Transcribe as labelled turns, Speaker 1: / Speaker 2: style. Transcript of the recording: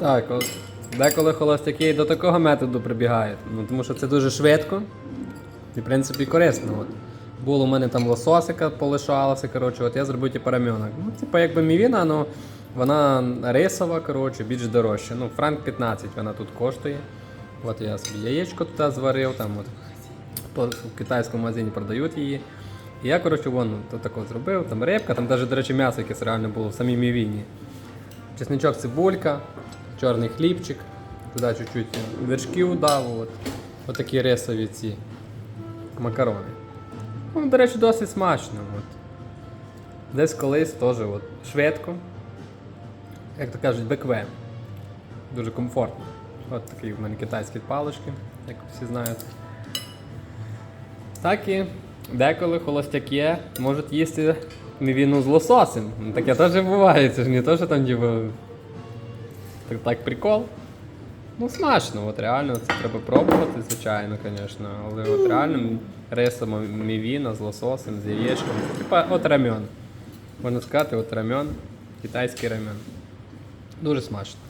Speaker 1: Так, деколи холостяки до такого методу прибігають. Ну, тому що це дуже швидко і, в принципі, корисно. От. Було у мене там лососика полишалося, коротше, от я зробив типу рамьонок. Ну, типу, якби мівіна, ну вона рисова, коротше, більш дорожча. Ну, франк 15 вона тут коштує. От я собі яєчко туди зварив, там от в китайському магазині продають її. І я, коротше, вон то тако зробив, там рибка, там навіть, до речі, м'ясо якесь реально було в самій мівіні. Чесничок, цибулька, чорний хлібчик, туди чуть-чуть вершків дав, от, от такі рисові ці макарони. Ну, до речі, досить смачно. От. Десь колись теж от, швидко. Як то кажуть, БКВ. Дуже комфортно. От такі в мене китайські палички, як всі знають. Так і деколи холостяки можуть їсти мівіну з лососем. Ну, Таке теж буває, це ж не то, що там типу, так, так прикол. Ну, смачно, от реально це треба пробувати, звичайно, звісно. Але от реально рисом мівіна з лососем, з яєчком. Типа от рамен. Можна сказати, от рамен, китайський рамен. Дуже смачно.